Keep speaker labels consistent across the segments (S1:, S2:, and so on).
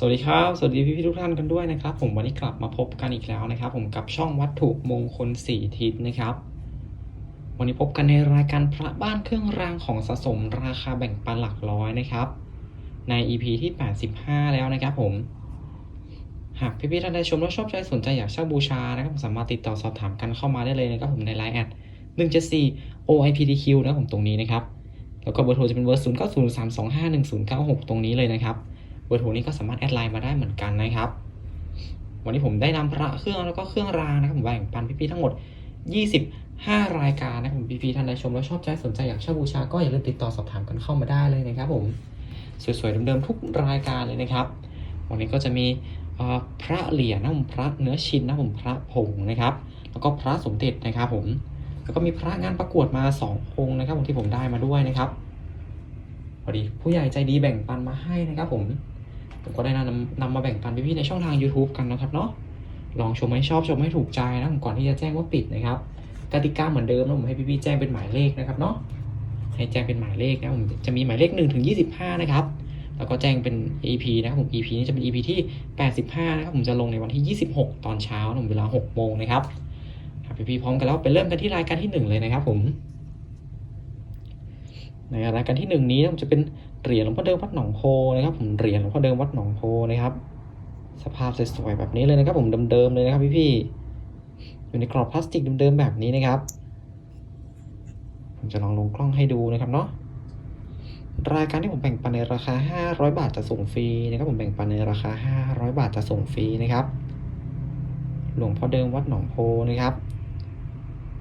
S1: สวัสดีครับ สวัสดีพี่ๆทุกท่านกันด้วยนะครับ ผมวันนี้กลับมาพบกันอีกแล้วนะครับ ผมกับช่องวัตถุมงคลสี่ทิศนะครับ วันนี้พบกันในรายการพระบ้านเครื่องรางของสะสมราคาแบ่งปันหลักร้อยนะครับ ใน EP ที่ 85 แล้วนะครับผม หากพี่ๆท่านใดชมแล้วชอบใจสนใจอยากเช่าบูชานะครับผมสามารถติดต่อสอบถามกันเข้ามาได้เลยนะครับผมใน Line แอด174 OIPDQ นะครับผมตรงนี้นะครับแล้วก็เบอร์โทรจะเป็นเบอร์0 9 0 3 2 5 1 0 9 6 ตรงนี้เลยนะครับ เบอร์โทรนี้ก็สามารถแอดไลน์มาได้เหมือนกันนะครับ วันนี้ผมได้นำพระเครื่องแล้วก็เครื่องรางนะครับผมแบ่งปันพี่ๆทั้งหมด 25 รายการนะครับผมพี่ๆท่านใดชมแล้วชอบใจสนใจอยากเช่าบูชาก็อย่าลืมติดต่อสอบถามกันเข้ามาได้เลยนะครับผมสวยๆเดิมๆทุกรายการเลยนะครับ วันนี้ก็จะมีพระเหรียญนะผมพระเนื้อชิ้นนะผมพระผงนะครับ แล้วก็พระสมเด็จนะครับผมแล้วก็มีพระงานประกวดมาสององค์นะครับผมที่ผมได้มาด้วยนะครับพอดีผู้ใหญ่ใจดีแบ่งปันมาให้นะครับผม ผมก็ได้นำนำมาแบ่งปันพี่ๆในช่องทาง YouTube กันนะครับเนาะลองชมให้ชอบชมให้ถูกใจนะผมก่อนที่จะแจ้งว่าปิดนะครับกติกาเหมือนเดิมนะผมให้พี่ๆแจ้งเป็นหมายเลขนะครับเนาะให้แจ้งเป็นหมายเลขนะผมจะมีหมายเลข1ถึง25 นะครับแล้วก็แจ้งเป็น EP นะครับผม EP นี้จะเป็น EP ที่ 85 นะครับผมจะลงในวันที่ 26 ตอนเช้านะผมเวลา 6 โมงนะครับพี่ๆพร้อมกันแล้วไปเริ่มกันที่รายการที่ 1 เลยนะครับผมในรายการที่หนึ่งนี้นะผมจะเป็น เหรียญหลวงพ่อเดิมวัดหนองโพนะครับผมเหรียญหลวงพ่อเดิมวัดหนองโพนะครับ สภาพสวยๆแบบนี้เลยนะครับ ผมเดิมๆเลยนะครับพี่ๆอยู่ในกรอบพลาสติกเดิมๆแบบนี้นะครับ ผมจะลองลงกล้องให้ดูนะครับเนาะรายการที่ผมแบ่งปันในราคา 500 บาทจะส่งฟรีนะครับ ผมแบ่งปันในราคา 500 บาทจะส่งฟรีนะครับ หลวงพ่อเดิมวัดหนองโพนะครับ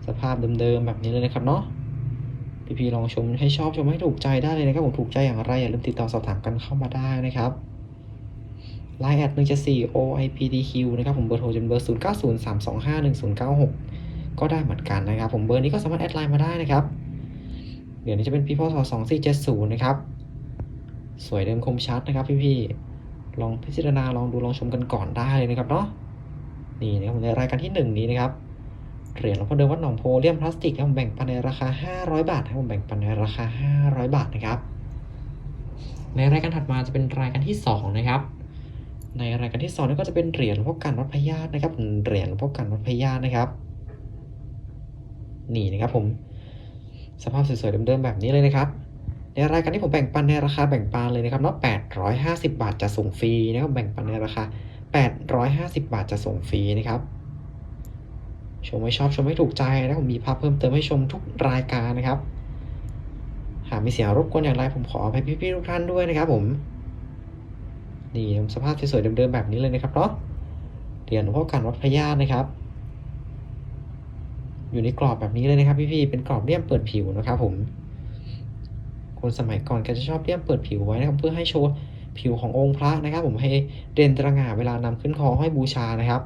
S1: สภาพเดิมๆแบบนี้เลยนะครับเนาะ พี่ๆลองชมให้ชอบชมให้ถูกใจได้เลยนะครับผมถูกใจอย่างไรอย่าลืมติดต่อสอบถามกันเข้ามาได้นะครับ Line แอด1 7 4 OIPDQ นะครับผมเบอร์โทรจะเป็นเบอร์0 9 0 3 2 5 1 0 9 6ก็ได้เหมือนกันนะครับ ผมเบอร์นี้ก็สามารถแอดไลน์มาได้นะครับ เดี๋ยวนี้จะเป็นพี่พ่อส2470นะครับ สวยเดิมคมชัดนะครับพี่ๆลองพิจารณาลองดูลองชมกันก่อนได้เลยนะครับเนาะนี่นะครับผมในรายการที่หนึ่งนี้นะครับ เหรียญหลวงพ่อเดิมวัดหนองโพเลี่ยมพลาสติกครับผมแบ่งปันในราคา 500 บาทครับผมแบ่งปันในราคา 500 บาทนะครับ ในรายการถัดมาจะเป็นรายการที่ 2 นะครับ ในรายการที่2นี่ก็จะเป็นเหรียญหลวงพ่อกันวัดพญาตนะครับเหรียญหลวงพ่อกันวัดพญาตนะครับ นี่นะครับผม สภาพสวยๆเดิมๆแบบนี้เลยนะครับในรายการที่ผมแบ่งปันในราคาแบ่งปันเลยนะครับเนาะ850 บาทจะส่งฟรีนะครับแบ่งปันในราคา 850 บาทจะส่งฟรีนะครับ ชมไม่ชอบชมไม่ถูกใจนะผมมีภาพเพิ่มเติมให้ชมทุกรายการนะครับ หากมีเสียงรบกวนอย่างไรผมขออภัยพี่ๆทุกท่านด้วยนะครับ ผมนี่สภาพสวยๆเดิมๆแบบนี้เลยนะครับเนาะเหรียญหลวงพ่อกันวัดพญาตินะครับ อยู่ในกรอบแบบนี้เลยนะครับ พี่ๆเป็นกรอบเลี่ยมเปิดผิวนะครับ ผม คนสมัยก่อนก็จะชอบเลี่ยมเปิดผิวไว้นะครับเพื่อให้โชว์ผิวขององค์พระนะครับ ผมให้เด่นตระหง่าเวลานำขึ้นคอห้อยบูชานะครับ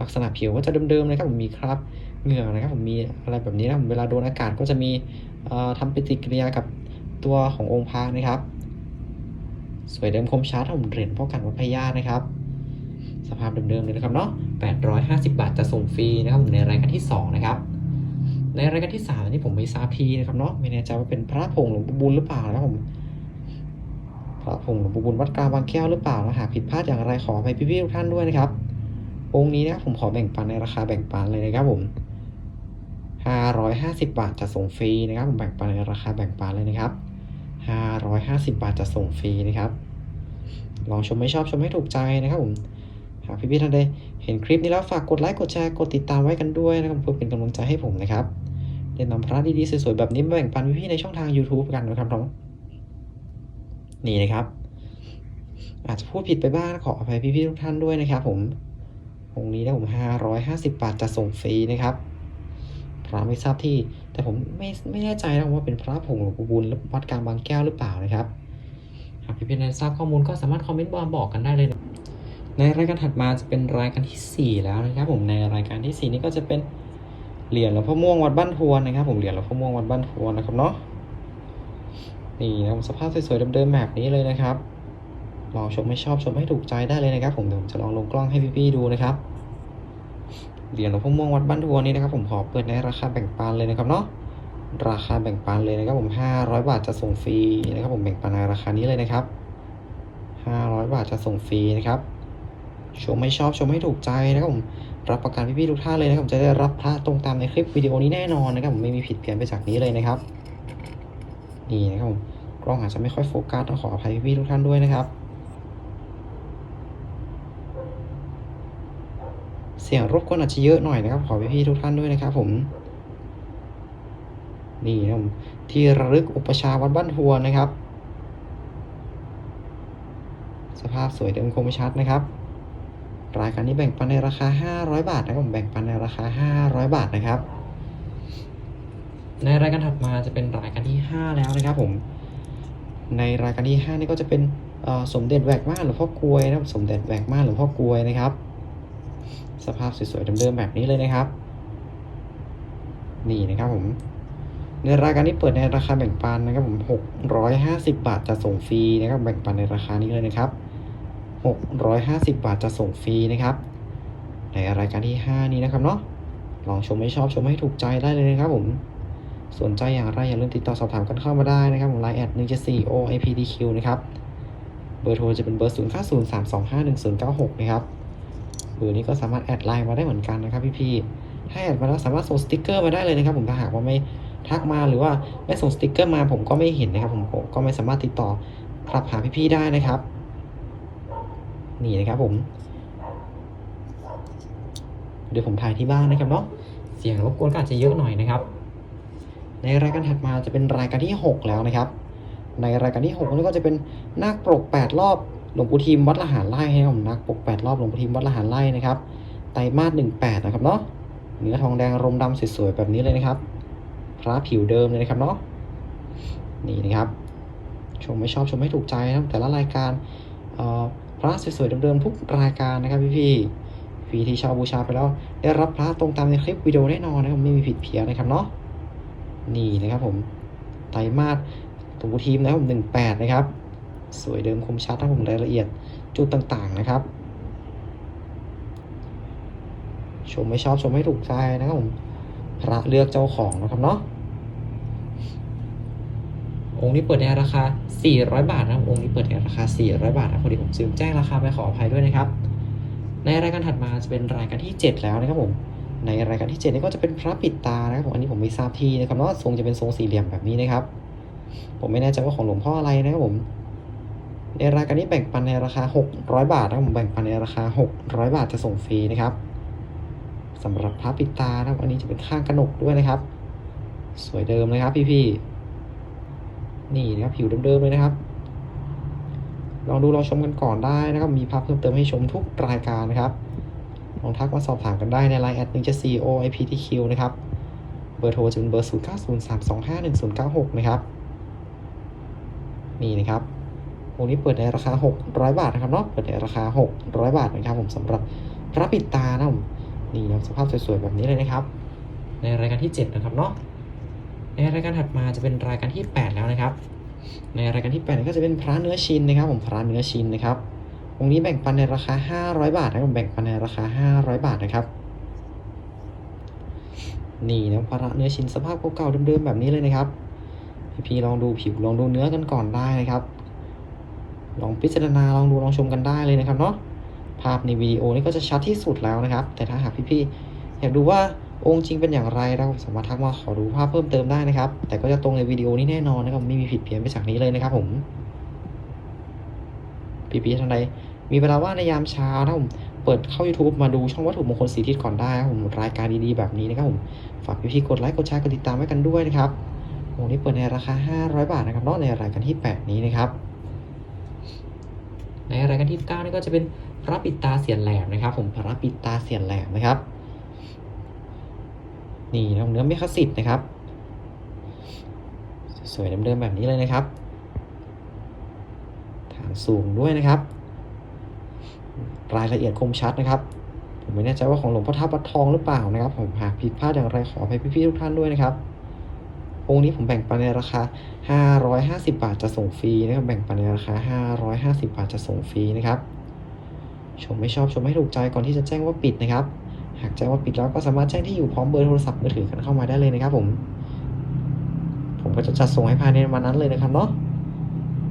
S1: ลักษณะผิวก็จะเดิมๆนะครับผมมีคราบเหงื่อนะครับผมมีอะไรแบบนี้นะผมเวลาโดนอากาศก็จะมีเอ่อทำปฏิกิริยากับตัวขององค์พระนะครับ สวยเดิมคมชัดผมเหรียญพ่อกันวัดพญานะครับ สภาพเดิมๆเลยนะครับเนาะ850 บาทจะส่งฟรีนะครับผมในรายการที่ 2 นะครับ ในรายการที่3นนี้ผมไม่ทราบทีนะครับเนาะไม่แน่ใจว่าเป็นพระผงหลวงปู่บุญหรือเปล่านะครับผมพระผงหลวงปู่บุญวัดกลางบางแก้วหรือเปล่านะหากผิดพลาดอย่างไรขออภัยพี่ๆทุกท่านด้วยนะครับ องค์นี้นะผมขอแบ่งปันในราคาแบ่งปันเลยนะครับผม 550 บาทจะส่งฟรีนะครับ ผมแบ่งปันในราคาแบ่งปันเลยนะครับ 550 บาทจะส่งฟรีนะครับลองชมไม่ชอบชมให้ถูกใจนะครับผมหากพี่ๆท่านใดเห็นคลิปนี้แล้วฝากกดไลค์กดแชร์กดติดตามไว้กันด้วยนะครับเพื่อเป็นกำลังใจให้ผมนะครับได้นำพระดีๆสวยๆแบบนี้มาแบ่งปันพี่ๆในช่องทาง YouTube กันนะครับน้องนี่นะครับ อาจจะพูดผิดไปบ้างขออภัยพี่ๆทุกท่านด้วยนะครับผม องค์นี้นะผม550 บาทจะส่งฟรีนะครับ พระไม่ทราบที่ แต่ผมไม่ไม่แน่ใจนะว่าเป็นพระผงหลวงปู่บุญหรือวัดกลางบางแก้วหรือเปล่านะครับ หากพี่ๆนั้นทราบข้อมูลก็สามารถคอมเมนต์บอกกันได้เลยนะในรายการถัดมาจะเป็นรายการที่ 4 แล้วนะครับ ผมในรายการที่ 4 นี้ก็จะเป็นเหรียญหลวงพ่อม่วงวัดบ้านทวนนะครับ ผมเหรียญหลวงพ่อม่วงวัดบ้านทวนนะครับเนาะนี่นะผมสภาพสวยๆเดิมๆแบบนี้เลยนะครับ ลองชมไม่ชอบชมให้ถูกใจได้เลยนะครับ ผมเดี๋ยวผมจะลองลงกล้องให้พี่ๆดูนะครับเหรียญหลวงพ่อม่วงวัดบ้านทัวนี้นะครับ ผมขอเปิดในราคาแบ่งปันเลยนะครับเนาะราคาแบ่งปันเลยนะครับ ผม 500 บาทจะส่งฟรีนะครับผมแบ่งปันในราคานี้เลยนะครับ 500 บาทจะส่งฟรีนะครับชมไม่ชอบชมให้ถูกใจนะครับผมรับประกันพี่ๆทุกท่านเลยนะครับผมจะได้รับพระตรงตามในคลิปวิดีโอนี้แน่นอนนะครับผมไม่มีผิดเพี้ยนไปจากนี้เลยนะครับนี่นะครับผมกล้องอาจจะไม่ค่อยโฟกัสต้องขออภัยพี่ๆทุกท่านด้วยนะครับ เสียงรบกวนอาจจะเยอะหน่อยนะครับขอพี่ๆทุกท่านด้วยนะครับผมนี่นะครับที่ระลึกอุปชาวัดบ้านทัวนะครับ สภาพสวยเดิมคมชัดนะครับรายการนี้แบ่งปันในราคา 500 บาทนะครับผมแบ่งปันในราคา 500 บาทนะครับ ในรายการถัดมาจะเป็นรายการที่ 5 แล้วนะครับผมในรายการที่ 5 นี่ก็จะเป็นสมเด็จแหวกม่านหลวงพ่อกลวยนะครับสมเด็จแหวกม่านหลวงพ่อกลวยนะครับ สภาพสวยๆเดิมๆแบบนี้เลยนะครับ นี่นะครับผม ในรายการนี้เปิดในราคาแบ่งปันนะครับผม650บาทจะส่งฟรีนะครับแบ่งปันในราคานี้เลยนะครับ650บาทจะส่งฟรีนะครับ ในรายการที่5นี้นะครับเนาะลองชมไม่ชอบชมให้ถูกใจได้เลยนะครับผมสนใจอย่างไรอย่าลืมติดต่อสอบถามกันเข้ามาได้นะครับผมไลน์แอด174 OIPDQ นะครับ เบอร์โทรจะเป็นเบอร์0 9 0 3 2 5 1 0 9 6นะครับ เบอร์นี้ก็สามารถแอดไลน์มาได้เหมือนกันนะครับพี่ๆถ้าแอดมาแล้วสามารถส่งสติกเกอร์มาได้เลยนะครับ ผมถ้าหากว่าไม่ทักมาหรือว่าไม่ส่งสติกเกอร์มาผมก็ไม่เห็นนะครับ ผมก็ไม่สามารถติดต่อกลับหาพี่ๆได้นะครับ นี่นะครับผม เดี๋ยวผมถ่ายที่บ้านนะครับเนาะเสียงรบกวนก็อาจจะเยอะหน่อยนะครับ ในรายการถัดมาจะเป็นรายการที่ 6 แล้วนะครับ ในรายการที่6นี่ก็จะเป็นนาคปก8รอบ หลวงปู่ทิมวัดละหารไร่นะครับผมนาคปก8รอบหลวงปู่ทิมวัดละหารไร่นะครับ ไตรมาส18นะครับเนาะ เนื้อทองแดงรมดำสวยๆแบบนี้เลยนะครับ พระผิวเดิมเลยนะครับเนาะ นี่นะครับ ชมไม่ชอบชมไม่ถูกใจนะแต่ละรายการเอ่อพระสวยๆเดิมๆทุกรายการนะครับพี่ๆฟีที่เชาวบูชาไปแล้ว ได้รับพระตรงตามในคลิปวิดีโอแน่นอนนะครับไม่มีผิดเพี้ยนนะครับเนาะ นี่นะครับผม ไตรมาสตัวทีมนะครับผมหนึ่งแปดนะครับ สวยเดิมคมชัดนะครับผมรายละเอียดจุดต่างๆนะครับ ชมไม่ชอบชมให้ถูกใจนะครับผมพระเลือกเจ้าของนะครับเนาะองค์นี้เปิดในราคา 400 บาทนะครับองค์นี้เปิดในราคา 400 บาทนะพอดีผมซื้อแจ้งราคาไปขออภัยด้วยนะครับ ในรายการถัดมาจะเป็นรายการที่ 7 แล้วนะครับผมในรายการที่ 7 นี่ก็จะเป็นพระปิดตานะครับผมอันนี้ผมไม่ทราบที่นะครับเนาะทรงจะเป็นทรงสี่เหลี่ยมแบบนี้นะครับ ผมไม่แน่ใจว่าของหลวงพ่ออะไรนะครับผม ในรายการนี้แบ่งปันในราคา 600 บาทนะครับผมแบ่งปันในราคา 600 บาทจะส่งฟรีนะครับสำหรับพระปิดตานะครับอันนี้จะเป็นข้างกระหนกด้วยนะครับ สวยเดิมนะครับพี่ๆนี่นะครับผิวเดิมๆเลยนะครับ ลองดูลองชมกันก่อนได้นะครับมีภาพเพิ่มเติมให้ชมทุกรายการนะครับลองทักมาสอบถามกันได้ใน Line แอด1 7 4 OIPTQ นะครับเบอร์โทรจะเป็นเบอร์ 0 9 0 3 2 5 1 0 9 6 นะครับ นี่นะครับ วงนี้เปิดในราคา 600 บาทนะครับเนาะเปิดในราคา 600 บาทนะครับผมสำหรับพระปิดตานะผมนี่นะสภาพสวยๆแบบนี้เลยนะครับ ในรายการที่ 7 นะครับเนาะในรายการถัดมาจะเป็นรายการที่ 8 แล้วนะครับ ในรายการที่8ก็จะเป็นพระเนื้อชิ้นนะครับ ผมพระเนื้อชิ้นนะครับองนี้แบ่งปันในราคา 500 บาทนะครับผมแบ่งปันในราคา 500 บาทนะครับนี่นะพระเนื้อชิ้นสภาพเก่าๆเดิมๆแบบนี้เลยนะครับ พี่ๆลองดูผิวลองดูเนื้อกันก่อนได้นะครับ ลองพิจารณาลองดูลองชมกันได้เลยนะครับเนาะภาพในวิดีโอนี้ก็จะชัดที่สุดแล้วนะครับ แต่ถ้าหากพี่ๆอยากดูว่าองค์จริงเป็นอย่างไรเราสามารถทักมาขอดูภาพเพิ่มเติมได้นะครับ แต่ก็จะตรงในวิดีโอนี้แน่นอนนะครับไม่มีผิดเพี้ยนไปจากนี้เลยนะครับผมพี่ๆท่านใดมีเวลาว่างในยามเช้านะผมเปิดเข้า YouTube มาดูช่องวัตถุมงคลสีทิศก่อนได้นะครับผมรายการดีๆแบบนี้นะครับผมฝากพี่ๆกดไลค์กดแชร์กดติดตามไว้กันด้วยนะครับองนี้เปิดในราคา 500 บาทนะครับเนอกในรายการที่ 8 นี้นะครับ ในรายการที่ 9 นี่ก็จะเป็นพระปิดตาเสียนแหลมนะครับ ผมพระปิดตาเสียนแหลมนะครับ นี่นะเนื้อไม่คสิทธิ์นะครับ สวยเดิมๆแบบนี้เลยนะครับ ฐานสูงด้วยนะครับ รายละเอียดคมชัดนะครับ ผมไม่แน่ใจว่าของหลวงพ่อท่าปัดทองหรือเปล่านะครับ ผมหากผิดพลาดอย่างไรขออภัยพี่ๆทุกท่านด้วยนะครับ งนี้ผมแบ่งปันในราคา 550 บาทจะส่งฟรีนะครับ แบ่งปันในราคา 550 บาทจะส่งฟรีนะครับ ชมไม่ชอบชมให้ถูกใจก่อนที่จะแจ้งว่าปิดนะครับ หากแจ้งว่าปิดแล้วก็สามารถแจ้งที่อยู่พร้อมเบอร์โทรศัพท์มือถือกันเข้ามาได้เลยนะครับผม ผมก็จะจัดส่งให้ภายในวันนั้นเลยนะครับเนาะ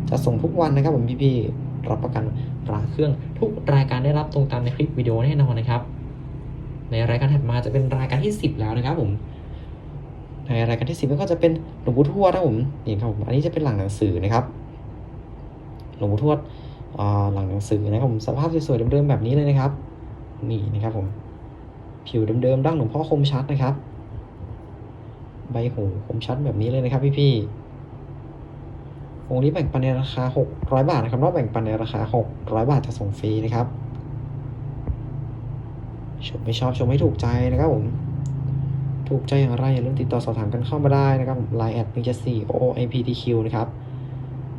S1: จะส่งทุกวันนะครับผมพี่ๆ รับประกันระเครื่องทุกรายการได้รับตรงตามในคลิปวิดีโอแน่นอนนะครับ ในรายการถัดมาจะเป็นรายการที่ 10 แล้วนะครับผม รายการที่10ก็จะเป็นหลวงปู่ทวดนะผมนี่ครับผมอันนี้จะเป็นหลังหนังสือนะครับ หลวงปู่ทวดหลังหนังสือนะครับผมสภาพสวยๆเดิมๆแบบนี้เลยนะครับ นี่นะครับผมผิวเดิมๆดั้งหลวงพ่อคมชัดนะครับ ใบหูคมชัดแบบนี้เลยนะครับ พี่ๆองค์นี้แบ่งปันในราคา 600 บาทนะครับรอบแบ่งปันในราคา 600 บาทจะส่งฟรีนะครับชมไม่ชอบชมไม่ถูกใจนะครับผม ถูกใจอย่างไรอย่าลืมติดต่อสอบถามกันเข้ามาได้นะครับไลน์แอดมิจสี่ o i p t q นะครับ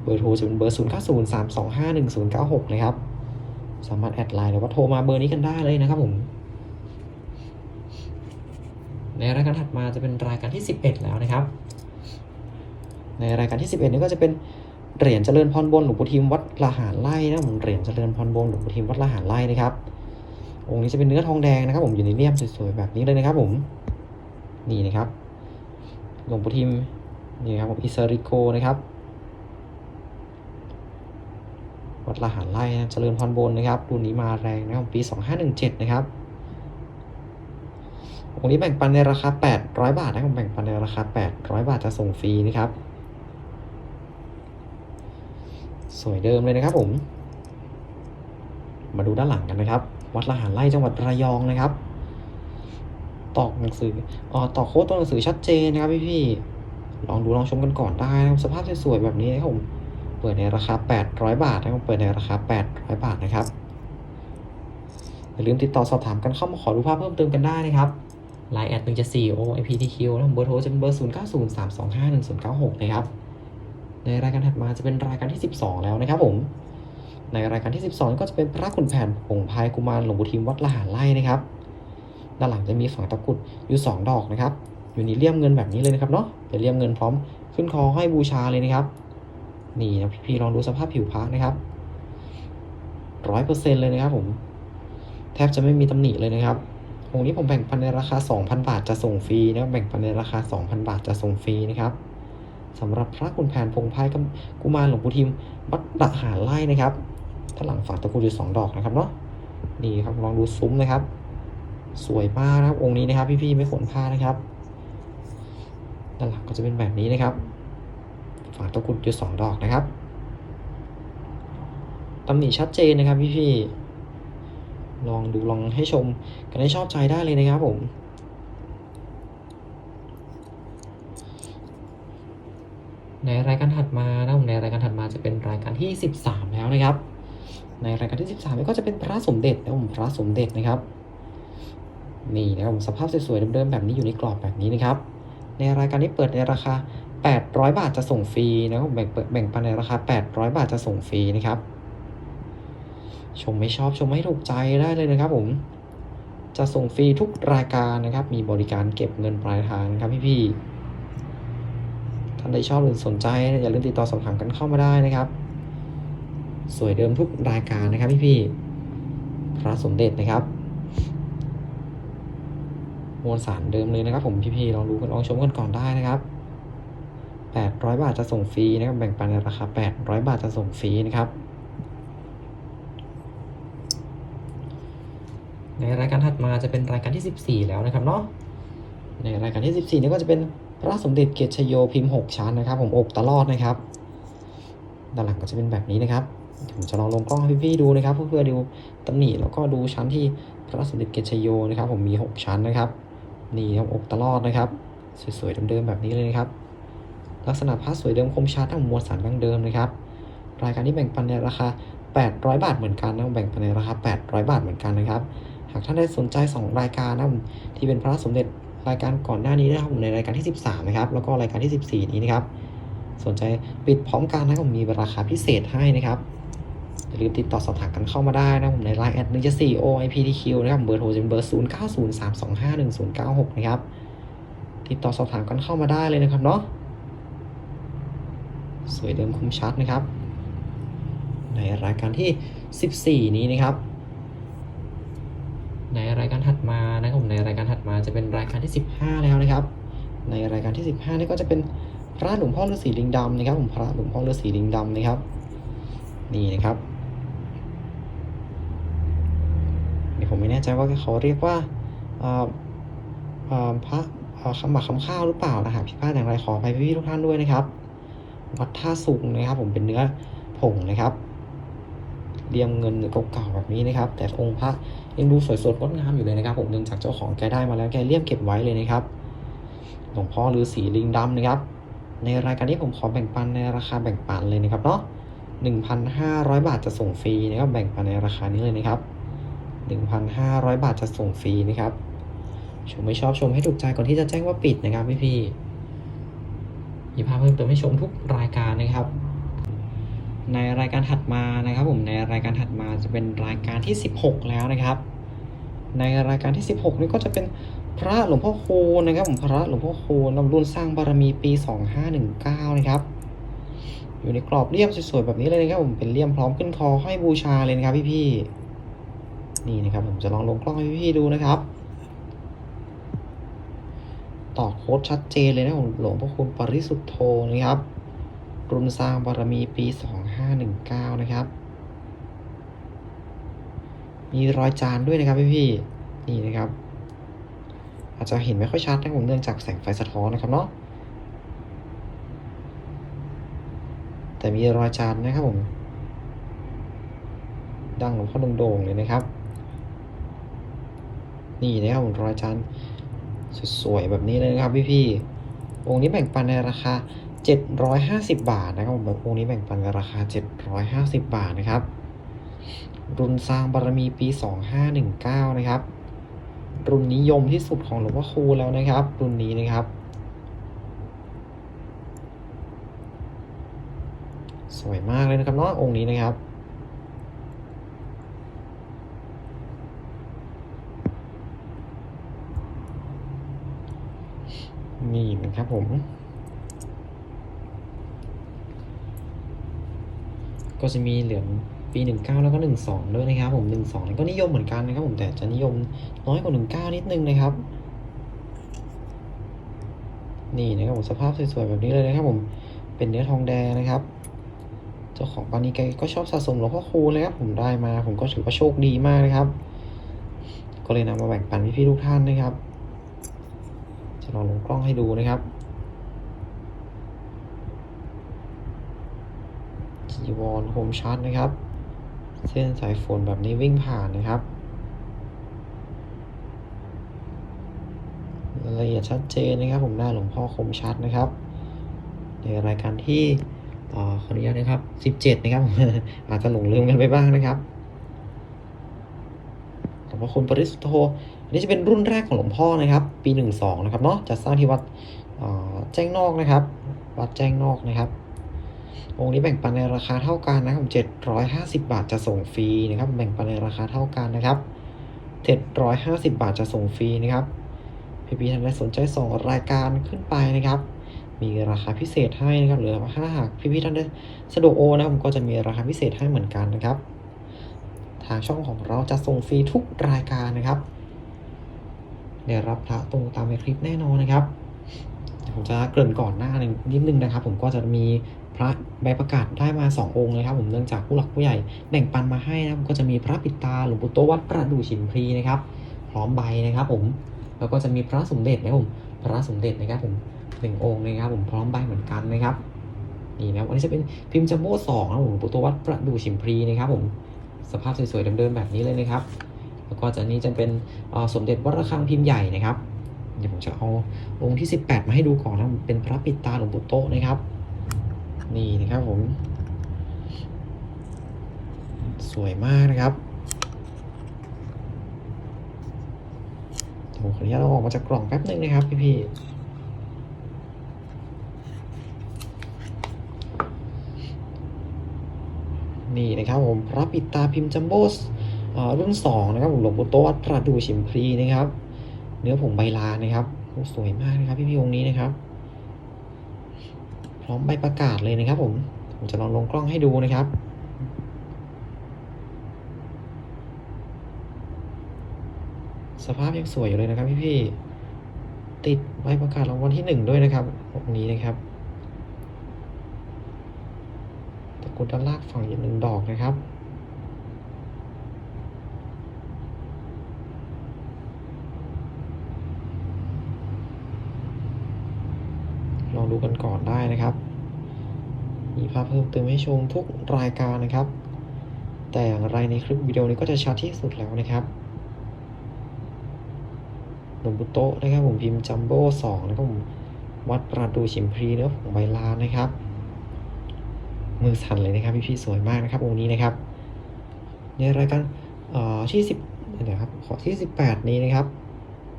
S1: เบอร์โทรจะเป็นเบอร์0 9 0 3 2 5 1 0 9 6นย์สามสองห้าหนึ่งศูนย์เก้าหกนะครับ สามารถแอดไลน์หรือว่าโทรมาเบอร์นี้กันได้เลยนะครับผม ในรายการถัดมาจะเป็นรายการที่11แล้วนะครับ ในรายการที่11นี้ก็จะเป็นเหรียญเจริญพรบนหลวงปู่ทิมวัดละหารไร่นะครับผมเหรียญเจริญพรบนหลวงปู่ทิมวัดละหารไร่นะครับองค์นี้จะเป็นเนื้อทองแดงนะครับผมอยู่ในเลี่ยมสวยๆแบบนี้เลยนะครับผม นี่นะครับหลวงปู่ทิมนี่ครับผมอิสริโกนะครับวัดละหารไร่นะเจริญพรบนนะครับรุ่นนี้มาแรงนะครับปี 2517 นะครับองค์นี้แบ่งปันในราคา 800 บาทนะครับแบ่งปันในราคา 800 บาทจะส่งฟรีนะครับ สวยเดิมเลยนะครับผม มาดูด้านหลังกันนะครับ วัดละหารไร่จังหวัดระยองนะครับ ตอกหนังสืออ๋อตอกโค้ดตัวหนังสือชัดเจนนะครับพี่พี่ลองดูลองชมกันก่อนได้นะครับสภาพสวยๆแบบนี้นะครับผมเปิดในราคา 800 บาทนะครับเปิดในราคา 800 บาทนะครับอย่าลืมติดต่อสอบถามกันเข้ามาขอดูภาพเพิ่มเติมกันได้นะครับไลน์แอดหนึ่งจะสี่โอไอพีทีคิวนะเบอร์โทรจะเป็นเบอร์ศูนย์เก้าศูนย์สามสองห้าหนึ่งศูนย์เก้าหกนะครับ ในรายการถัดมาจะเป็นรายการที่12แล้วนะครับผม ในรายการที่12ก็จะเป็นพระขุนแผนผงพายกุมารหลวงปู่ทิมวัดละหารไร่นะครับ ด้านหลังจะมีฝังตะกุดอยู่2ดอกนะครับ อยู่ในเลี่ยมเงินแบบนี้เลยนะครับเนาะเป็นเลี่ยมเงินพร้อมขึ้นคอให้บูชาเลยนะครับ นี่นะพี่ๆลองดูสภาพผิวพระนะครับร้อยเปอร์เซ็นเลยนะครับผมแทบจะไม่มีตำหนิเลยนะครับองค์นี้ผมแบ่งปันในราคา 2,000 บาทจะส่งฟรีนะครับแบ่งปันในราคา 2,000 บาทจะส่งฟรีนะครับสำหรับพระคุณแผนพงไพายกับกุมารหลวงปู่ทิมวัดดะหารไร่นะครับถ้านหลังฝังตะกุดอยู่สองดอกนะครับเนาะนี่ครับลองดูซุ้มนะครับ สวยมากนะครับ องค์นี้นะครับ พี่ๆไม่ควรพลานะครับด้านหลังก็จะเป็นแบบนี้นะครับฝังตะกรุดอยู่สองดอกนะครับตำหนิชัดเจนนะครับพี่ๆลองดูลองให้ชมกันให้ชอบใจได้เลยนะครับผมในรายการถัดมานะผมในรายการถัดมาจะเป็นรายการที่ 13 แล้วนะครับ ในรายการที่ 13ก็จะเป็นพระสมเด็จนะผมพระสมเด็จนะครับ นี่นะครับผมสภาพสวยๆเดิมๆแบบนี้อยู่ในกรอบแบบนี้นะครับ ในรายการนี้เปิดในราคา 800 บาทจะส่งฟรีนะครับแบ่งแบ่งปันในราคา 800 บาทจะส่งฟรีนะครับ ชมไม่ชอบชมไม่ถูกใจได้เลยนะครับ ผม จะส่งฟรีทุกรายการนะครับ มีบริการเก็บเงินปลายทางครับพี่ๆท่านใดชอบหรือสนใจอย่าลืมติดต่อสอบถามกันเข้ามาได้นะครับ สวยเดิมทุกรายการนะครับพี่ๆพระสมเด็จนะครับ มวลสารเดิมเลยนะครับ ผมพี่ๆลองดูกันลองชมกันก่อนได้นะครับ 800 บาทจะส่งฟรีนะครับ แบ่งปันในราคา 800 บาทจะส่งฟรีนะครับ ในรายการถัดมาจะเป็นรายการที่ 14 แล้วนะครับเนาะ ในรายการที่ 14 นี้ก็จะเป็นพระสมเด็จเกตชโยพิมพ์ 6 ชั้นนะครับ ผมอกตลอดนะครับ ด้านหลังก็จะเป็นแบบนี้นะครับผมจะลองลงกล้องให้พี่ๆดูนะครับ เพื่อดูตำหนิแล้วก็ดูชั้นที่พระสมเด็จเกตชโยนะครับ ผมมี 6 ชั้นนะครับ นี่ครับอกตลอดนะครับ สวยๆเดิมๆแบบนี้เลยนะครับ ลักษณะพระสวยเดิมคมชัดทั้งมวลสารดั้งเดิมนะครับรายการที่แบ่งปันในราคา 800 บาทเหมือนกันนะแบ่งปันในราคา 800 บาทเหมือนกันนะครับ หากท่านได้สนใจ 2 รายการนะที่เป็นพระสมเด็จรายการก่อนหน้านี้นะครับในรายการที่ 13 นะครับ แล้วก็รายการที่ 14 นี้นะครับ สนใจปิดพร้อมกันนะครับผมมีราคาพิเศษให้นะครับ อย่าลืมติดต่อสอบถามกันเข้ามาได้นะผมในไลน์แอดหนึ่งจะสี่ o i p t q นะครับเบอร์โทรจะเป็นเบอร์0 9 0 3 2 5 1 0 9 6นะครับ ติดต่อสอบถามกันเข้ามาได้เลยนะครับเนาะสวยเดิมคมชัดนะครับ ในรายการที่ 14 นี้นะครับ ในรายการถัดมานะครับผมในรายการถัดมาจะเป็นรายการที่ 15 แล้วนะครับ ในรายการที่ 15นี่ก็จะเป็นพระหลวงพ่อฤาษีลิงดำนะครับผมพระหลวงพ่อฤาษีลิงดำนะครับ นี่นะครับ ผมไม่แน่ใจว่าเขาเรียกว่าพระคำหมักคำข้าวหรือเปล่านะหากผิดพลาดอย่างไรขออภัยพี่ๆทุกท่านด้วยนะครับ วัดท่าสุงนะครับ ผมเป็นเนื้อผงนะครับเรียมเงินเก่าๆแบบนี้นะครับ แต่องค์พระยังดูสวยสดงดงามอยู่เลยนะครับ ผมเนื่องจากเจ้าของแกได้มาแล้วแกเลี่ยมเก็บไว้เลยนะครับหลวงพ่อฤาษีลิงดำนะครับ ในรายการนี้ผมขอแบ่งปันในราคาแบ่งปันเลยนะครับเนาะ1,500บาทจะส่งฟรีนะครับแบ่งปันในราคานี้เลยนะครับ 1,500 บาทจะส่งฟรีนะครับชมไม่ชอบชมให้ถูกใจก่อนที่จะแจ้งว่าปิดนะครับพี่พี่ๆมีภาพเพิ่มเติมให้ชมทุกรายการนะครับ ในรายการถัดมานะครับ ผมในรายการถัดมาจะเป็นรายการที่ 16 แล้วนะครับ ในรายการที่ 16 นี่ก็จะเป็นพระหลวงพ่อคูนะครับ ผมพระหลวงพ่อคูณลำรุ่นสร้างบารมีปี 2519 นะครับ อยู่ในกรอบเรียบสวยๆแบบนี้เลยนะครับผมเป็นเลี่ยมพร้อมขึ้นคอให้บูชาเลยนะครับพี่ๆ นี่นะครับ ผมจะลองลงกล้องให้พี่ดูนะครับ ต่อโค้ดชัดเจนเลยนะของหลวงพ่อคูณปริสุทธโธนะครับรุนสร้างบารมีปี 2519 นะครับ มีรอยจานด้วยนะครับพี่ๆนี่นะครับ อาจจะเห็นไม่ค่อยชัดนะผมเนื่องจากแสงไฟสะท้อนนะครับเนาะแต่มีรอยจานนะครับผม ดังหลวงพ่อโด่งๆเลยนะครับ นี่นะครับผมรอยจานสวยๆแบบนี้เลยนะครับพี่ๆองค์นี้แบ่งปันในราคา 750 บาทนะครับผมองค์นี้แบ่งปันในราคา 750 บาทนะครับ รุ่นสร้างบารมีปี 2519 นะครับ รุ่นนิยมที่สุดของหลวงพ่อคูแล้วนะครับ รุ่นนี้นะครับ สวยมากเลยนะครับเนาะองค์นี้นะครับ นี่นะครับผม ก็จะมีเหรียญปี 19 แล้วก็ 12 ด้วยนะครับผม 12นี่ก็นิยมเหมือนกันนะครับผมแต่จะนิยมน้อยกว่า 19 นิดนึงนะครับ นี่นะครับผมสภาพสวยๆแบบนี้เลยนะครับผมเป็นเนื้อทองแดงนะครับเจ้าของปานีแกก็ชอบสะสมหลวงพ่อคูณเลยครับผมได้มาผมก็ถือว่าโชคดีมากนะครับ ก็เลยนำมาแบ่งปันพี่ๆทุกท่านนะครับ จะลองลงกล้องให้ดูนะครับจีวรโฮมชาร์ตนะครับ เส้นสายฝนแบบนี้วิ่งผ่านนะครับรายละเอียดชัดเจนนะครับ ผมหน้าหลวงพ่อคมชัดนะครับ ในรายการที่เอ่อขออนุญาตนะครับ 17 นะครับ อาจจะหลงลืมกันไปบ้างนะครับหลวงพ่อคุณปริสุทธโธ อันนี้จะเป็นรุ่นแรกของหลวงพ่อนะครับ ปี 12 นะครับเนาะจะสร้างที่วัดแจ้งนอกนะครับ วัดแจ้งนอกนะครับองค์นี้แบ่งปันในราคาเท่ากันนะครับ750 บาทจะส่งฟรีนะครับ แบ่งปันในราคาเท่ากันนะครับ 750 บาทจะส่งฟรีนะครับพี่ๆท่านใดสนใจส่งรายการขึ้นไปนะครับ มีราคาพิเศษให้นะครับหรือถ้าหากพี่ๆท่านใดสะดวกโอนนะครับผมก็จะมีราคาพิเศษให้เหมือนกันนะครับ ทางช่องของเราจะส่งฟรีทุกรายการนะครับ ได้รับพระตรงตามในคลิปแน่นอนนะครับผมจะเกริ่นก่อนหน้านิดนึงนะครับ ผมก็จะมีพระใบประกาศได้มา 2 องค์เลยครับ ผมเนื่องจากผู้หลักผู้ใหญ่แบ่งปันมาให้นะครับก็จะมีพระปิดตาหลวงปู่โตวัดประดู่ฉิมพลีนะครับ พร้อมใบนะครับ ผมแล้วก็จะมีพระสมเด็จนะครับผมพระสมเด็จนะครับ ผมหนึ่งองค์นะครับ ผมพร้อมใบเหมือนกันนะครับนี่นะวันนี้จะเป็นพิมพ์จัมโบ้สองนะผมหลวงปู่โตวัดประดู่ฉิมพลีนะครับ ผมสภาพสวยๆเดิมๆแบบนี้เลยนะครับ แล้วก็จะนี้จะเป็นสมเด็จวัดระฆังพิมพ์ใหญ่นะครับ เดี๋ยวผมจะเอาองค์ที่ 18 มาให้ดูก่อนนะเป็นพระปิดตาหลวงปู่โตนะครับ นี่นะครับผม สวยมากนะครับเดี๋ยวผมขออนุญาตเอาออกมาจากกล่องแป๊บนึงนะครับพี่ๆนี่นะครับผมพระปิดตาพิมพ์จัมโบ้ รุ่นสองนะครับผมหลวงปู่โตะวัดประดู่ฉิมพลีนะครับ เนื้อผงใบลานนะครับสวยมากนะครับพี่ๆองค์นี้นะครับ พร้อมใบประกาศเลยนะครับ ผมผมจะลองลงกล้องให้ดูนะครับสภาพยังสวยอยู่เลยนะครับพี่ๆติดใบประกาศรางวัลที่หนึ่งด้วยนะครับองค์นี้นะครับตะกุดด้านล่างฝั่งอีกหนึ่งดอกนะครับ ดูกันก่อนได้นะครับ มีภาพเพิ่มเติมให้ชมทุกรายการนะครับ แต่อย่างไรในคลิปวิดีโอนี้ก็จะชัดที่สุดแล้วนะครับหลวงปุโตะนะครับผมพิมพ์จัมโบ้สองนะครับผมวัดประดูฉิมพลีเนื้อผงใบลานนะครับ มือสั่นเลยนะครับพี่ๆสวยมากนะครับองค์นี้นะครับ ในรายการเอ่อที่สิบเดี๋ยวครับขอที่สิบแปดนี้นะครับ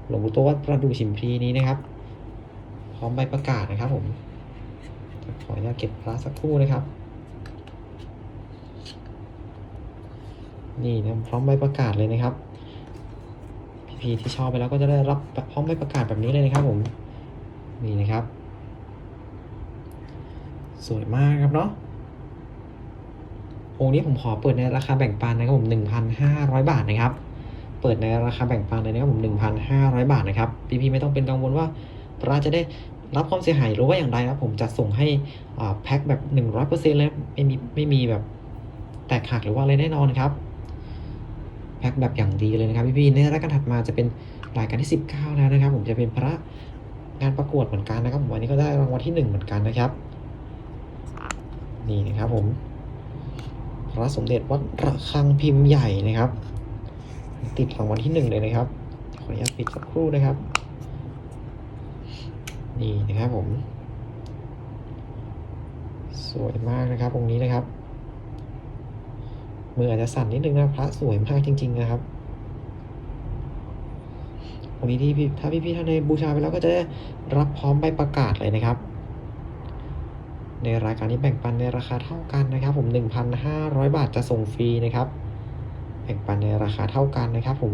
S1: หลวงปู่โตวัดประดูฉิมพลีนี้นะครับ ร้อมใบประกาศนะครับผมขออนุญาตเก็บพระสักครู่นะครับ นี่นะพร้อมใบประกาศเลยนะครับพี่ที่ชอบไปแล้วก็จะได้รับพร้อมใบประกาศแบบนี้เลยนะครับผมนี่นะครับ สวยมากครับเนาะองค์นี้ผมขอเปิดในราคาแบ่งปันนะครับผม1,500 บาทนะครับ เปิดในราคาแบ่งปันเลยนะครับผม1,500 บาทนะครับ พี่ๆไม่ต้องเป็นกังวลว่าพระจะได้ รับความเสียหายหรือว่าอย่างไรนะครับผมจะส่งให้แพ็คแบบ 100%เลยไม่มีไม่มีแบบแตกหักหรือว่าอะไรแน่นอนครับแพ็คแบบอย่างดีเลยนะครับพี่ๆในรายการถัดมาจะเป็นรายการที่ 19 แล้วนะครับ ผมจะเป็นพระงานประกวดเหมือนกันนะครับผมวันนี้ก็ได้รางวัลที่ 1 เหมือนกันนะครับ นี่นะครับผม พระสมเด็จวัดระฆังพิมพ์ใหญ่นะครับ ติดรางวัลที่หนึ่งเลยนะครับขออนุญาตปิดสักครู่นะครับ นี่นะครับผม สวยมากนะครับองค์นี้นะครับมืออาจจะสั่นนิดนึงนะพระสวยมากจริง ๆ นะครับองค์นี้ที่ถ้าพี่ๆท่านในบูชาไปแล้วก็จะได้รับพร้อมใบประกาศเลยนะครับ ในรายการนี้แบ่งปันในราคาเท่ากันนะครับ ผม 1,500 บาทจะส่งฟรีนะครับ แบ่งปันในราคาเท่ากันนะครับ ผม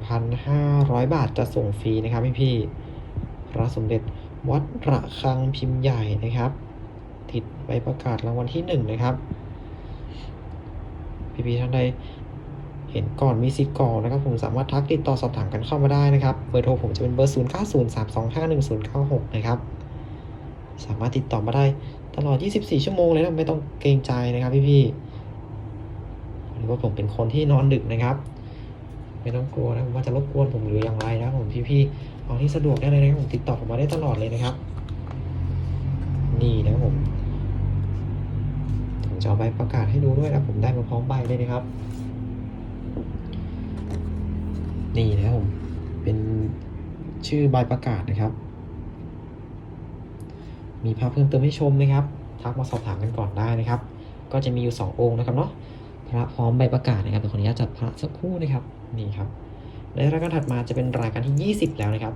S1: 1,500 บาทจะส่งฟรีนะครับพี่พี่ๆ พระสมเด็จวัดระฆังพิมพ์ใหญ่นะครับ ติดใบประกาศรางวัลที่1นะครับพี่พี่ๆท่านใดเห็นก่อนมีสิทธิ์ก่อนนะครับ ผมสามารถทักติดต่อสอบถามกันเข้ามาได้นะครับเบอร์โทรผมจะเป็นเบอร์ 0903251096 นะครับ สามารถติดต่อมาได้ตลอด 24 ชั่วโมงเลยนะไม่ต้องเกรงใจนะครับพี่ๆหรือว่าผมเป็นคนที่นอนดึกนะครับ ไม่ต้องกลัวนะว่าจะรบกวนผมหรืออย่างไรนะผมพี่ๆ เอาที่สะดวกได้เลยนะครับผมติดต่อผมมาได้ตลอดเลยนะครับ นี่นะครับผมผมจะเอาใบประกาศให้ดูด้วยนะผมได้มาพร้อมใบเลยนะครับ นี่นะครับผมเป็นชื่อใบประกาศนะครับ มีภาพเพิ่มเติมให้ชมนะครับ ทักมาสอบถามกันก่อนได้นะครับ ก็จะมีอยู่ 2 องค์นะครับเนาะพระพร้อมใบประกาศนะครับเดี๋ยวขออนุญาตจัดพระสักครู่นะครับ นี่ครับ ในรายการถัดมาจะเป็นรายการที่ 20 แล้วนะครับ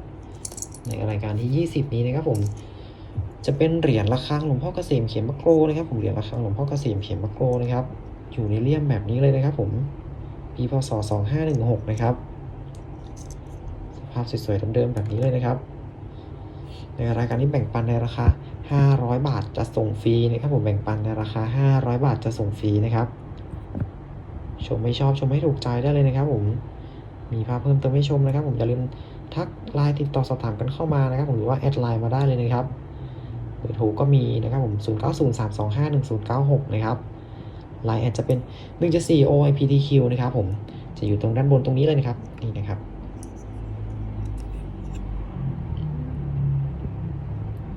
S1: ในรายการที่ 20 นี้นะครับผมจะเป็นเหรียญระฆังหลวงพ่อเกษมเขียนมะโกรนะครับ ผมเหรียญระฆังหลวงพ่อเกษมเขียนมะโกรนะครับ อยู่ในเลี่ยมแบบนี้เลยนะครับ ผมปีพศ2516 นะครับสภาพสวยๆเดิมๆแบบนี้เลยนะครับ ในรายการนี้แบ่งปันในราคา 500 บาทจะส่งฟรีนะครับผมแบ่งปันในราคา 500 บาทจะส่งฟรีนะครับ ชมไม่ชอบชมไม่ถูกใจได้เลยนะครับผม มีภาพเพิ่มเติมให้ชมนะครับ ผมอย่าลืมทักไลน์ติดต่อสอบถามกันเข้ามานะครับ ผมหรือว่าแอดไลน์มาได้เลยนะครับเบอร์โทรก็มีนะครับผม0903251096 นะครับไลน์แอดจะเป็น1.4 OIPTQ นะครับผมจะอยู่ตรงด้านบนตรงนี้เลยนะครับ นี่นะครับ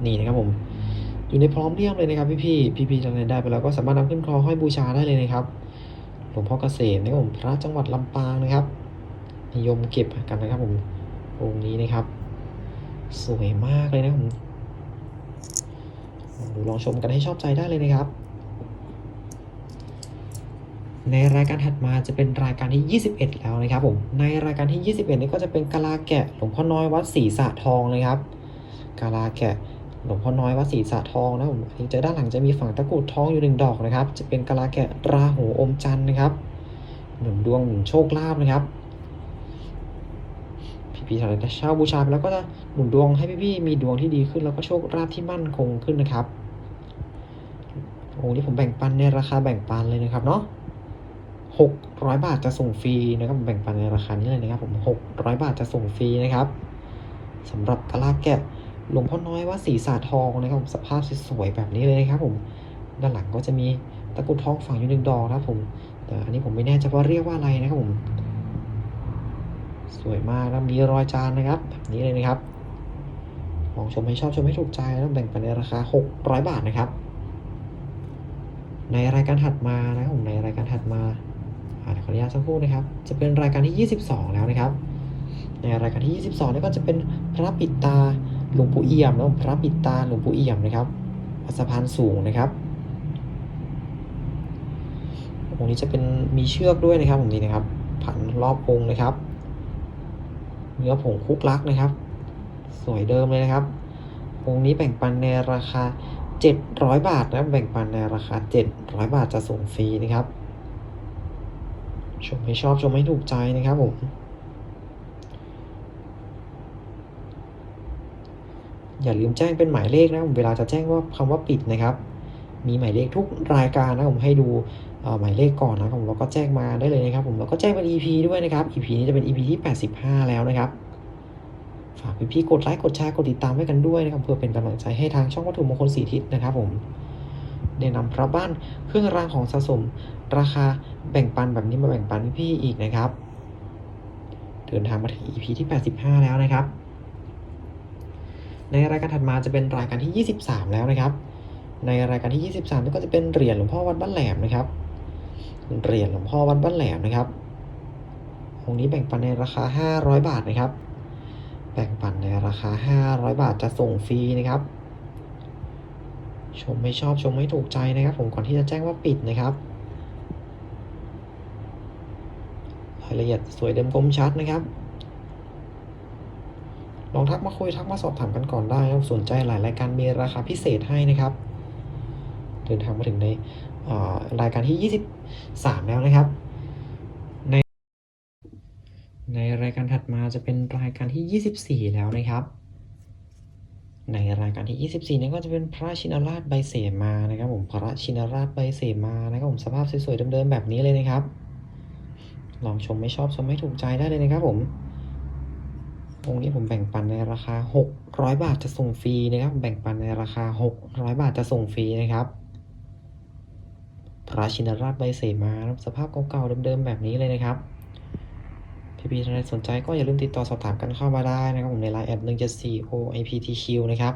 S1: นี่นะครับผมอยู่ในพร้อมเรียบเลยนะครับพี่พี่พี่พี่ๆท่านใดได้ไปแล้วก็สามารถนำขึ้นคลอห้อยบูชาได้เลยนะครับหลวงพ่อเกษมนะครับผมพระจังหวัดลำปางนะครับ นิยมเก็บกันนะครับผมองค์นี้นะครับ สวยมากเลยนะครับผมลองดูลองชมกันให้ชอบใจได้เลยนะครับ ในรายการถัดมาจะเป็นรายการที่ 21 แล้วนะครับผม ในรายการที่ 21 นี้ก็จะเป็นกะลาแกะหลวงพ่อน้อยวัดศรีสะทองนะครับกาลาแกะหลวงพ่อน้อยวัดศรีสะทองนะผมอันนี้จอด้านหลังจะมีฝั่งตะกรุดทองอยู่หนึ่งดอกนะครับ จะเป็นกาลาแกะราหูอมจันทร์นะครับ หนุนดวงหนุนโชคลาภนะครับ พี่ๆท่านใดเช่าบูชาไปแล้วก็จะหนุนดวงให้พี่ๆมีดวงที่ดีขึ้น แล้วก็โชคลาภที่มั่นคงขึ้นนะครับองค์นี้ผมแบ่งปันในราคาแบ่งปันเลยนะครับเนาะหกร้อยบาทจะส่งฟรีนะครับแบ่งปันในราคานี้เลยนะครับ ผมหกร้อยบาทจะส่งฟรีนะครับสำหรับกะลาแกะหลวงพ่อน้อยวัดศรีสาทองนะครับผมสภาพสวยๆแบบนี้เลยนะครับ ผมด้านหลังก็จะมีตะกรุดทองฝังอยู่หนึ่งดอกนะครับผมแต่อันนี้ผมไม่แน่ใจว่าเรียกว่าอะไรนะครับผม สวยมากนะมีรอยจานนะครับแบบนี้เลยนะครับลองชมให้ชอบชมให้ถูกใจแล้วแบ่งปันในราคา 600 บาทนะครับ ในรายการถัดมานะผมในรายการถัดมาขออนุญาตสักครู่นะครับ จะเป็นรายการที่ 22 แล้วนะครับ ในรายการที่ 22นี่ก็จะเป็นพระปิดตาหลวงปู่เอี่ยมแล้วพระปิดตาหลวงปู่เอี่ยมนะครับสะพานสูงนะครับองค์นี้จะเป็นมีเชือกด้วยนะครับผมนี่นะครับ ผันรอบองค์นะครับ เนื้อผงคุกลักนะครับ สวยเดิมเลยนะครับองนี้แบ่งปันในราคา 700 บาทนะแบ่งปันในราคา 700 บาทจะส่งฟรีนะครับ ชมให้ชอบชมให้ถูกใจนะครับผมอย่าลืมแจ้งเป็นหมายเลขนะผมเวลาจะแจ้งว่าคำว่าปิดนะครับ มีหมายเลขทุกรายการนะผมให้ดู หมายเลขก่อนนะครับผมแล้วก็แจ้งมาได้เลยนะครับผมแล้วก็แจ้งเป็น EP ด้วยนะครับ EP นี้จะเป็น EP ที่ 85 แล้วนะครับฝากพี่ๆกดไลค์กดแชร์กดติดตามไว้กันด้วยนะครับเพื่อเป็นกำลังใจให้ทางช่องวัตถุมงคลสีทิศนะครับผมได้นำพระบ้านเครื่องรางของสะสม ราคาแบ่งปันแบบนี้มาแบ่งปันพี่ๆอีกนะครับ เดินทางมาถึง EP ที่ 85 แล้วนะครับ ในรายการถัดมาจะเป็นรายการที่ 23 แล้วนะครับ ในรายการที่ 23นี่ก็จะเป็นเหรียญหลวงพ่อวัดบ้านแหลมนะครับ เหรียญหลวงพ่อวัดบ้านแหลมนะครับองค์นี้แบ่งปันในราคา 500 บาทนะครับ แบ่งปันในราคา 500 บาทจะส่งฟรีนะครับ ชมไม่ชอบชมไม่ถูกใจนะครับ ผมก่อนที่จะแจ้งว่าปิดนะครับรายละเอียดสวยเดิมคมชัดนะครับ ลองทักมาคุยทักมาสอบถามกันก่อนได้ครับสนใจหลายรายการมีราคาพิเศษให้นะครับ เดินทางมาถึงใน รายการที่ 23 แล้วนะครับ ในในรายการถัดมาจะเป็นรายการที่ 24 แล้วนะครับ ในรายการที่ 24นี้ก็จะเป็นพระชินราชใบเสมานะครับ ผมพระชินราชใบเสมานะครับผมสภาพสวยๆเดิมๆแบบนี้เลยนะครับ ลองชมไม่ชอบชมไม่ถูกใจได้เลยนะครับผมองค์นี้ผมแบ่งปันในราคา 600 บาทจะส่งฟรีนะครับ แบ่งปันในราคา 600 บาทจะส่งฟรีนะครับ ระชินราชใบเสมาสภาพเก่าๆเดิมๆแบบนี้เลยนะครับ พี่ๆท่านใดสนใจก็อย่าลืมติดต่อสอบถามกันเข้ามาได้นะครับผมในไลน์แอด174 OIPTQ นะครับ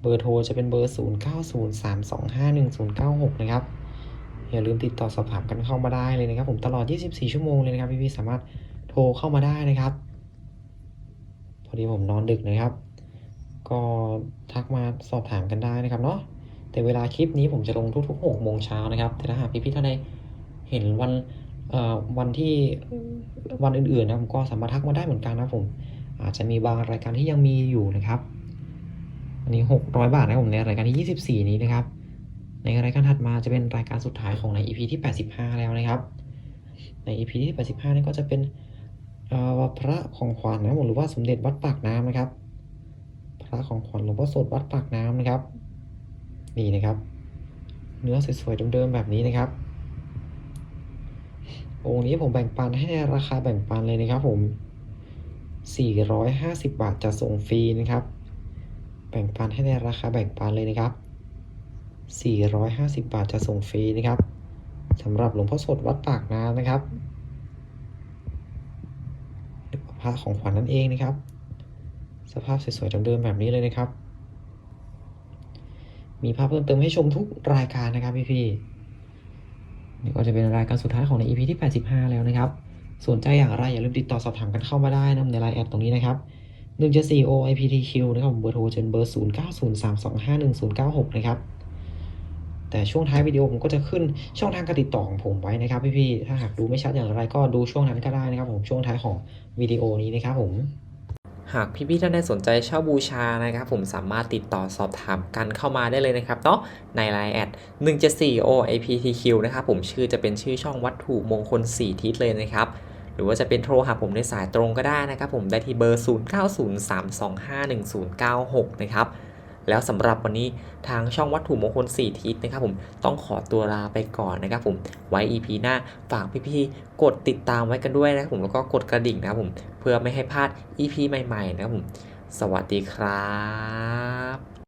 S1: เบอร์โทรจะเป็นเบอร์0903251096นะครับ อย่าลืมติดต่อสอบถามกันเข้ามาได้เลยนะครับ ผมตลอด24ชั่วโมงเลยนะครับพี่ๆสามารถโทรเข้ามาได้นะครับ พอดีผมนอนดึกนะครับ ก็ทักมาสอบถามกันได้นะครับเนาะ แต่เวลาคลิปนี้ผมจะลงทุกๆ6โมงเช้านะครับ แต่ถ้าหากพี่ๆท่านใดเห็นวันเอ่อวันที่วันอื่นๆนะผมก็สามารถทักมาได้เหมือนกันนะครับผม อาจจะมีบางรายการที่ยังมีอยู่นะครับอันนี้ 600 บาทนะครับผมในรายการที่ 24 นี้นะครับ ในรายการถัดมาจะเป็นรายการสุดท้ายของใน EP ที่ 85 แล้วนะครับ ใน EP ที่ 85 นี่ก็จะเป็นเอ่อพระของขวัญนะครับผมหรือว่าสมเด็จวัดปากน้ำนะครับ พระของขวัญหลวงพ่อโสดวัดปากน้ำนะครับ นี่นะครับ เนื้อสวยๆเดิมๆแบบนี้นะครับองค์นี้ผมแบ่งปันให้ในราคาแบ่งปันเลยนะครับผม 450 บาทจะส่งฟรีนะครับ แบ่งปันให้ในราคาแบ่งปันเลยนะครับ 450 บาทจะส่งฟรีนะครับสำหรับหลวงพ่อสดวัดปากน้ำนะครับพระของขวัญนั่นเองนะครับ สภาพสวยๆเดิมๆแบบนี้เลยนะครับ มีภาพเพิ่มเติมให้ชมทุกรายการนะครับพี่ๆนี่ก็จะเป็นรายการสุดท้ายของใน EP ที่ 85 แล้วนะครับ สนใจอย่างไรอย่าลืมติดต่อสอบถามกันเข้ามาได้นะในไลน์แอดตรงนี้นะครับ1 7 4 OIPTQ นะครับผมเบอร์โทรจะเป็นเบอร์ 0903251096 นะครับ แต่ช่วงท้ายวิดีโอผมก็จะขึ้นช่องทางการติดต่อของผมไว้นะครับพี่ๆถ้าหากดูไม่ชัดอย่างไรก็ดูช่วงนั้นก็ได้นะครับผมช่วงท้ายของวิดีโอนี้นะครับผม
S2: หากพี่ๆท่านใดสนใจเช่าบูชานะครับ ผมสามารถติดต่อสอบถามกันเข้ามาได้เลยนะครับเนาะใน Line แอด174 OIPTQ นะครับผมชื่อจะเป็นชื่อช่องวัตถุมงคล 4 ทิศเลยนะครับหรือว่าจะเป็นโทรหาผมในสายตรงก็ได้นะครับผมได้ที่เบอร์ 0903251096 นะครับ แล้วสำหรับวันนี้ทางช่องวัตถุมงคล 4 ทิศนะครับผมต้องขอตัวลาไปก่อนนะครับผมไว้ EP หน้าฝากพี่ๆกดติดตามไว้กันด้วยนะครับผมแล้วก็กดกระดิ่งนะครับผมเพื่อไม่ให้พลาด EP ใหม่ๆนะครับผมสวัสดีครับ